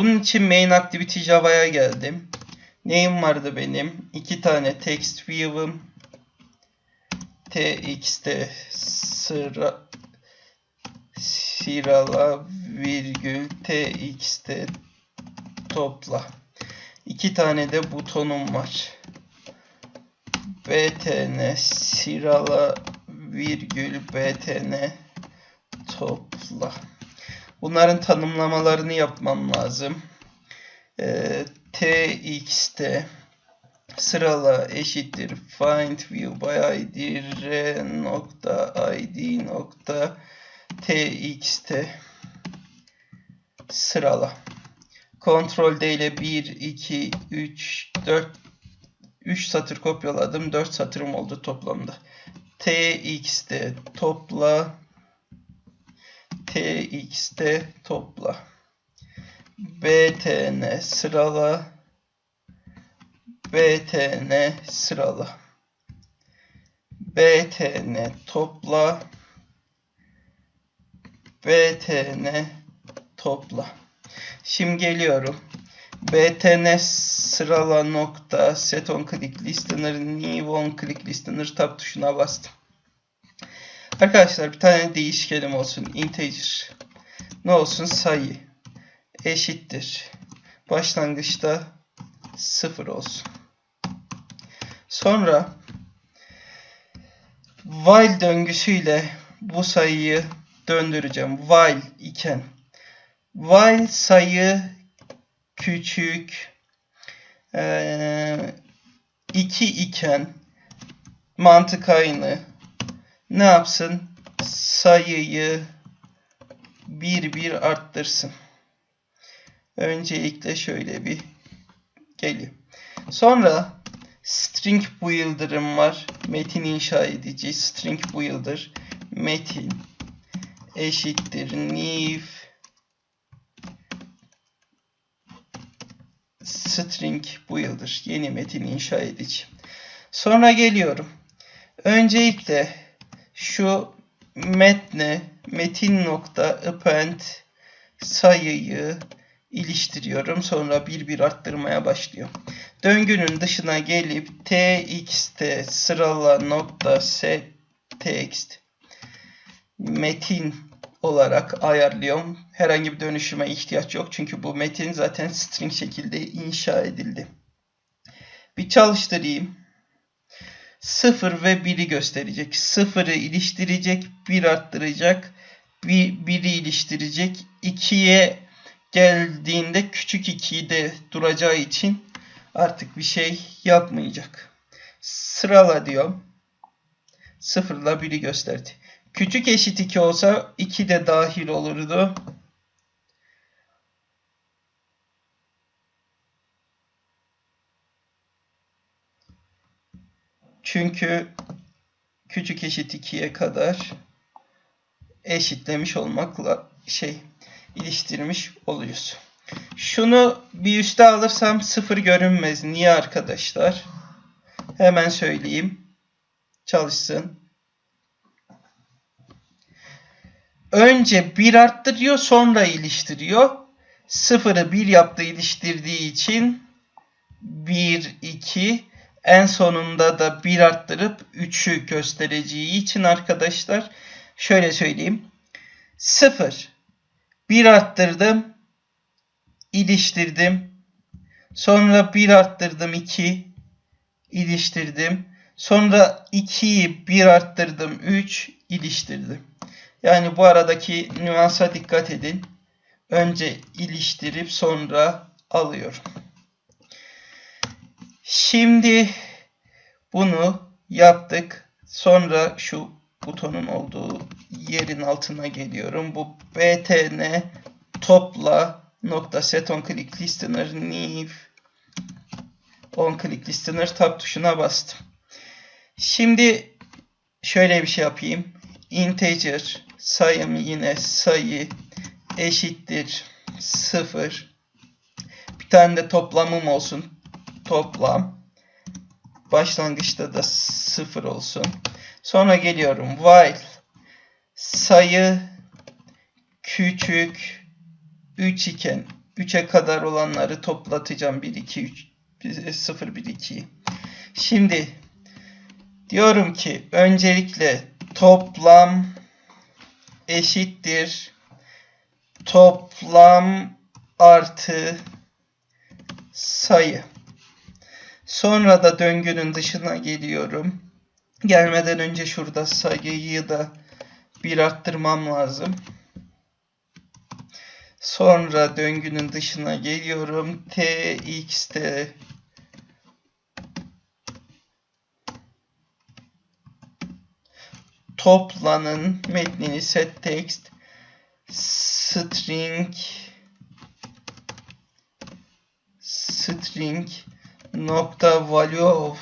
Bunun için main activity Java'ya geldim. Neyim vardı benim? İki tane text view'ım. tx'te sıra sırala virgül tx'te topla. İki tane de butonum var. btn sırala virgül btn topla. Bunların tanımlamalarını yapmam lazım. Ee, tx'te sırala eşittir find view by id r nokta id nokta tx'te sırala. Ctrl D ile 1, 2, 3, 4 3 satır kopyaladım. 4 satırım oldu toplamda. tx'te topla tx'te topla. btn sırala btn sırala. btn topla btn topla. Şimdi geliyorum. btn sırala nokta set on click listener new on click listener tab tuşuna bastım. Arkadaşlar bir tane değişkenim olsun. Integer. Ne olsun? Sayı. Eşittir. Başlangıçta 0 olsun. Sonra while döngüsüyle bu sayıyı döndüreceğim. While iken. While sayı küçük 2 iken mantık aynı ne yapsın? Sayıyı bir bir arttırsın. Öncelikle şöyle bir geliyor. Sonra string builder'ım var. Metin inşa edici string builder metin eşittir new string builder yeni metin inşa edici. Sonra geliyorum. Öncelikle şu metne metin nokta append sayıyı iliştiriyorum. Sonra bir bir arttırmaya başlıyor. Döngünün dışına gelip tx'te sırala nokta set text metin olarak ayarlıyorum. Herhangi bir dönüşüme ihtiyaç yok. Çünkü bu metin zaten string şekilde inşa edildi. Bir çalıştırayım. 0 ve 1'i gösterecek. 0'ı iliştirecek, 1 arttıracak, 1'i iliştirecek. 2'ye geldiğinde küçük 2'yi de duracağı için artık bir şey yapmayacak. Sırala diyorum. 0 ile 1'i gösterdi. Küçük eşit 2 olsa 2 de dahil olurdu. Çünkü küçük eşit 2'ye kadar eşitlemiş olmakla şey iliştirmiş oluyoruz. Şunu bir üste alırsam sıfır görünmez. Niye arkadaşlar? Hemen söyleyeyim. Çalışsın. Önce bir arttırıyor sonra iliştiriyor. Sıfırı bir yaptı iliştirdiği için 1, 2 en sonunda da 1 arttırıp 3'ü göstereceği için arkadaşlar şöyle söyleyeyim. 0 1 arttırdım iliştirdim. Sonra 1 arttırdım 2 iliştirdim. Sonra 2'yi 1 arttırdım 3 iliştirdim. Yani bu aradaki nüansa dikkat edin. Önce iliştirip sonra alıyorum. Şimdi bunu yaptık. Sonra şu butonun olduğu yerin altına geliyorum. Bu btn topla nokta set on click listener new on click listener tab tuşuna bastım. Şimdi şöyle bir şey yapayım. Integer sayım yine sayı eşittir 0. Bir tane de toplamım olsun. Toplam. Başlangıçta da 0 olsun. Sonra geliyorum. While sayı küçük 3 iken 3'e kadar olanları toplatacağım. 1, 2, 3, 0, 1, 2'yi. Şimdi diyorum ki öncelikle toplam eşittir toplam artı sayı. Sonra da döngünün dışına geliyorum. Gelmeden önce şurada sayıyı da bir arttırmam lazım. Sonra döngünün dışına geliyorum. tx'te toplanın metnini set text string string nokta value of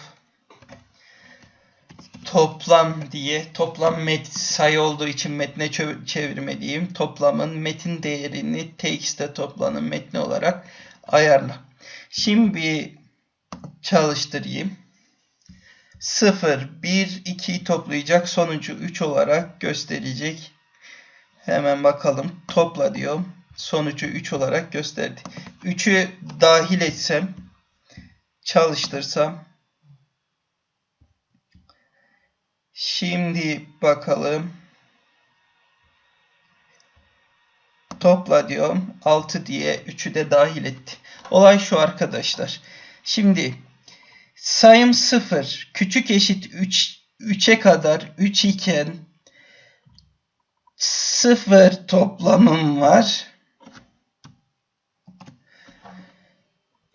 toplam diye toplam met sayı olduğu için metne çevirmeliyim. Toplamın metin değerini txt'te toplanın metni olarak ayarla. Şimdi çalıştırayım. 0, 1, 2'yi toplayacak. Sonucu 3 olarak gösterecek. Hemen bakalım. Topla diyorum. Sonucu 3 olarak gösterdi. 3'ü dahil etsem, çalıştırsam. Şimdi bakalım. Topla diyorum. 6 diye 3'ü de dahil etti. Olay şu arkadaşlar. Şimdi sayım 0 küçük eşit 3 3'e kadar 3 iken 0 toplamım var.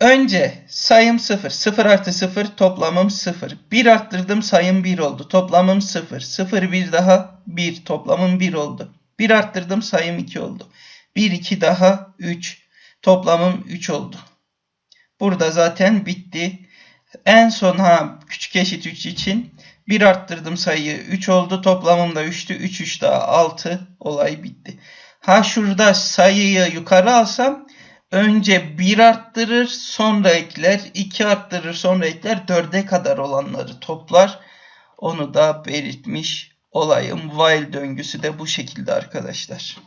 Önce sayım 0. 0 artı 0 toplamım 0. 1 arttırdım sayım 1 oldu. Toplamım 0. 0 1 daha 1 toplamım 1 oldu. 1 arttırdım sayım 2 oldu. 1 2 daha 3 toplamım 3 oldu. Burada zaten bitti. En son ha küçük eşit 3 için 1 arttırdım sayıyı 3 oldu. Toplamım da 3'tü. 3 3 daha 6 olay bitti. Ha şurada sayıyı yukarı alsam önce 1 arttırır sonra ekler. 2 arttırır sonra ekler. 4'e kadar olanları toplar. Onu da belirtmiş olayım. While döngüsü de bu şekilde arkadaşlar.